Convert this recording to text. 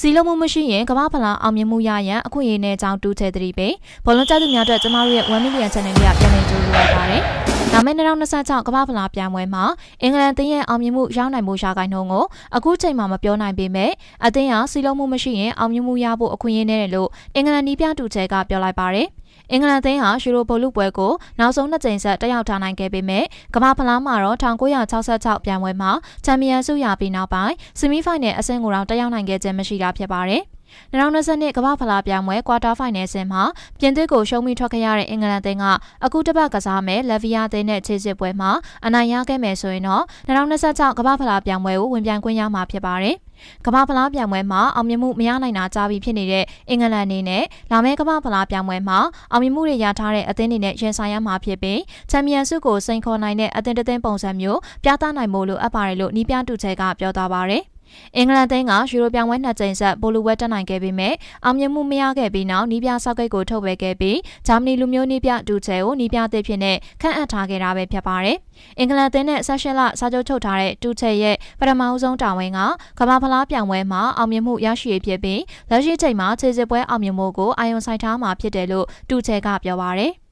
စီလုံးမှုမရှိရင်ကမ္ဘာဖလားအောင်မြင်မှုရရန်အခွင့်အရေးနဲ့အကြောင်းတူးချဲသတိပေးဘောလုံးကျသူများအတွက်ကျမတို့ရဲ့1 million channel လေးကပြန်လည်ကြိုးစားပါတယ်။ဒါမဲ့2026ကမ္ဘာဖလားပြိုင်ပွဲမှာအင်္ဂလန်တင်းရဲ့အောင်မြင်မှုရောက်နိုင်မှုရှာကိုင်းနှုန်းကိုအခုချိန်မှာမပြောနိုင်ပေမဲ့အသင်းဟာစီလုံးမှုမရှိရင်အောင်မြင်မှုရဖို့အခွင့်အရေးနဲ့လို့အင်္ဂလန်နီးပြတူချဲကပြောလိုက်ပါတယ်။ အင်္ဂလန်သင်းဟာယူရိုပိုလုပွဲကိုနောက်ဆုံးနှစ်ကြိမ်ဆက်တက်ရောက်ထားနိုင်ခဲ့ပေမဲ့ကမ္ဘာဖလားမှာတော့1966ပြိုင်ပွဲမှာချန်ပီယံဆုရပြီးနောက်ပိုင်းဆီမီဖိုင်နယ်အဆင့်ကိုတော့တက်ရောက်နိုင်ခဲ့ခြင်းမရှိတာဖြစ်ပါတယ်။ 2020ကမ္ဘာဖလားပြိုင်ပွဲကွာတာဖိုင်နယ်ဆင်မှာပြင်သစ်ကိုရှုံးမိထွက်ခဲ့ရတဲ့အင်္ဂလန်သင်းကအခုတစ်ပတ်ကစားမဲ့လက်ဗီယာသင်းနဲ့ခြေစစ်ပွဲမှာအနိုင်ရခဲ့မယ်ဆိုရင်တော့2026ကမ္ဘာဖလားပြိုင်ပွဲကိုဝင်ပြိုင်ခွင့်ရမှာဖြစ်ပါတယ်။ကမ္ဘာဖလားပြိုင်ပွဲမှာအောင်မြင်မှုမရနိုင်တာကြားပြီးဖြစ်နေတဲ့အင်္ဂလန်အနေနဲ့လာမယ့်ကမ္ဘာဖလားပြိုင်ပွဲမှာအောင်မြင်မှုတွေရထားတဲ့အသင်းတွေနဲ့ရင်ဆိုင်ရမှာဖြစ်ပြီးချန်ပီယံဆုကိုစိန်ခေါ်နိုင်တဲ့အသင်းတစ်သင်းပုံစံမျိုးပြသနိုင်ဖို့လိုအပ်ပါတယ်လို့နီးပြတူချဲကပြောသွားပါတယ်။ အင်္ဂလန်သင်းကယူရိုပြိုင်ပွဲနှစ်ကြိမ်ဆက်ပိုလိုဝဲတက်နိုင်ခဲ့ပေမဲ့အောင်မြင်မှုမရခဲ့ပြီးနောက်နီးပြဆောက်ကိတ်ကိုထုတ်ဝဲခဲ့ပြီးဂျာမနီလူမျိုးနီးပြဒူချဲကိုနီးပြသစ်ဖြစ်နဲ့ခန့်အပ်ထားခဲ့တာပဲဖြစ်ပါတယ်။အင်္ဂလန်သင်းနဲ့ဆက်ရှင်လစာချုပ်ချုပ်ထားတဲ့ဒူချဲရဲ့ပထမဆုံးတာဝန်ကကမ္ဘာဖလားပြိုင်ပွဲမှာအောင်မြင်မှုရရှိရဖြစ်ပြီးလက်ရှိချိန်မှာခြေစစ်ပွဲအောင်မြင်မှုကိုအာရုံစိုက်ထားမှာဖြစ်တယ်လို့ဒူချဲကပြောပါတယ်။